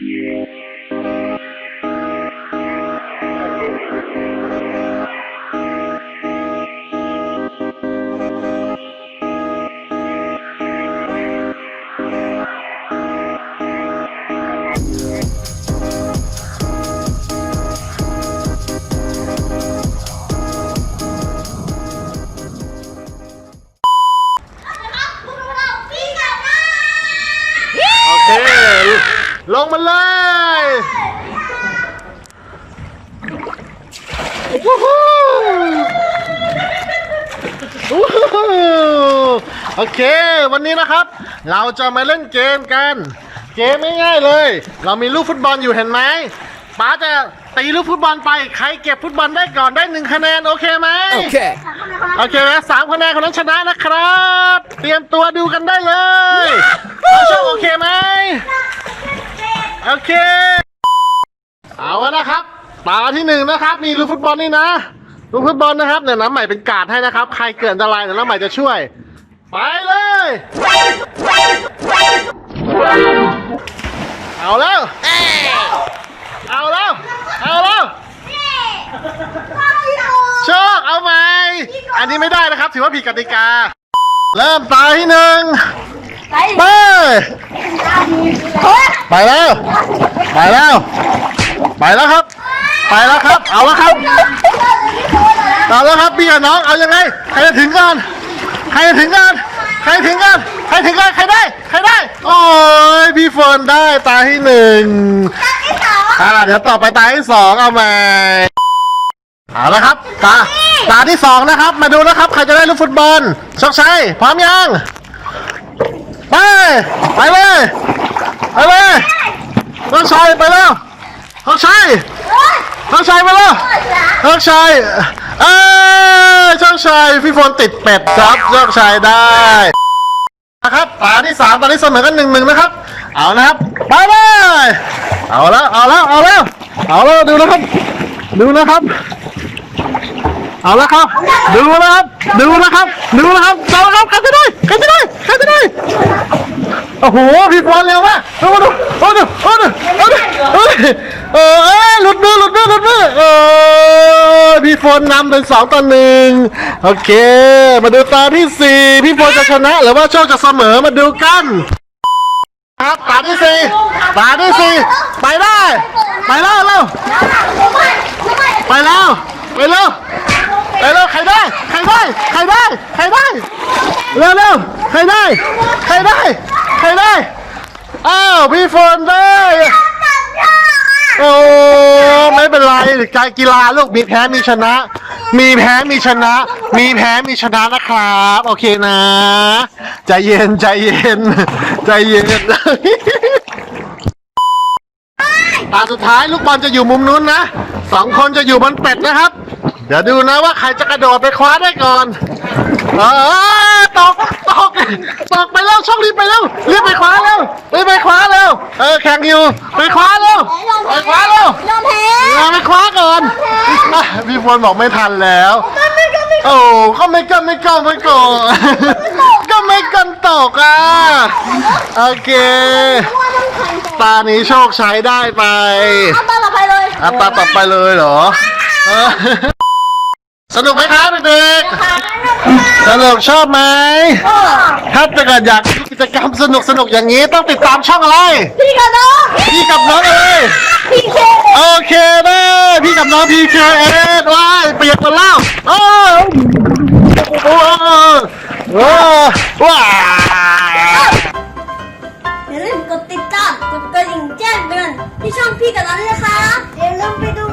โมาเลยวู้ฮู้วู้ฮู้โอเค วันนี้นะครับ เราจะมาเล่นเกมกัน เกมง่ายๆเลย เรามีลูกฟุตบอลอยู่เห็นไหมป้าจะตีลูกฟุตบอลไปใครเก็บฟุตบอลได้ก่อนได้หนึ่งคะแนนโอเคไหม Okay. โอเคนะสามคะแนนคนนั้นชนะนะครับ เตรียมตัวดูกันได้เลยเอาโชคโอเคไหมโอเค เอาละนะครับ ตาที่หนึ่งนะครับมีลูกฟุตบอลนี่นะลูกฟุตบอลนะครับเดี๋ยวน้ำใหม่เป็นกาดให้นะครับ ใครเกิดอันตรายเดี๋ยวน้ำใหม่จะช่วย ไปเลย เอาแล้ว เอาแล้ว เอาแล้วโชคเอาไหมอันนี้ไม่ได้นะครับ ถือว่าผิดกติกา เริ่มตาที่หนึ่งไปไปแล้ว ไปแล้ว ไปแล้วครับ ไปแล้วครับ เอาแล้วครับเอาแล้วครับพี่กับน้องเอายังไงใครจะถึงก่อนใครจะถึงก่อนใครถึงก่อนใครถึงก่อนใครได้ใครได้ โอ้ยพี่เฟิร์นได้ตาที่หนึ่งอ่าเดี๋ยวต่อไปตาที่สองเอาใหม่เอาละครับตาตาที่สองนะครับ มาดูนะครับ ใครจะได้ลูกฟุตบอลโชคชัยพร้อมยังไปไปเลยไปเลยโชคชัยไปแล้วโชคชัย โชคชัยไปแล้วโชคชัยเอ้ยโชคชัยพี่ฝนติดเป็ดครับโชคชัยได้นะครับตาที่สามตาที่เสมอกันหนึ่งหนึ่งนะครับ เอานะครับไปเลยเอาแล้วเอาแล้วเอาแล้วเอาแล้วดูนะครับดูนะครับเอาละครับ ดูนะครับ ดูนะครับ ดูนะครับเอาละครับใครจะได้ใครจะได้ใครจะได้โอ้โหพี่บอลเร็วมากดูดูโอ้ดูโอ้ดูโอ้ดูโอ้ดู มือหลุดมือหลุดมือเออพี่ฝนนำเป็นสองต่อหนึ่งโอเค มาดูตาที่สี่พี่ฝนจะชนะ หรือว่าโชคจะเสมอมาดูกันครับตาที่สี่ตาที่สี่ไปได้ ไปแล้วเร็วไปแล้วไปแล้วไปแล้วใครได้ ใครได้ ใครได้ ใครได้เร็วเร็วใครได้ ใครได้ ใครได้ อ้าวพี่ฝนได้ โอ้ไม่เป็นไรการกีฬาลูกมีแพ้มีชนะ มีแพ้มีชนะ มีแพ้มีชนะนะครับ โอเคนะใจเย็นใจเย็นใจเย็นตาสุดท้ายลูกบอลจะอยู่มุมนู้นนะสองคนจะอยู่บนเป็ดนะครับ เดี๋ยวดูนะว่าใครจะกระโดดไปคว้าได้ก่อนเออตกตกตกไปแล้วโชครีบไปแล้วรีบไปคว้าเร็วรีบไป เร็วเออแข่งอยู่ไปคว้าเร็วไปคว้าเร็วยอมแพ้เอาไปคว้าก่อนอะพี่พลบอกไม่ทันแล้วมันไม่ก็ไม่โอ้ก็ไม่กันไม่กันไม่กนก็ไม่กันตกอะโอเค ว่าต้องแข่งต่อตานี้โชคใช้ได้ไปเอาตาต่อไปเลยอะตาต่อไปเลยเหรอเออสนุกไหมครับเด็กๆสนุกชอบไหม ถ้าเกิดอยากมีกิ จกรรมสนุกสนุกๆอย่างนี้ต้องติดตามช่องอะไร พี่กับน้องพี่กับน้องเอ้ยพี่เคโอเคได้พี่กับน้องพีเคเอ็ดว้ายเปียกหมดแล้วโอ้โอ้โอ้ว้าอย่าลืมกดติดตามกดกระดิ่งแจ้งเตือนที่ช่องพี่กับน้องด้วยนะครับอย่าลืมไปดู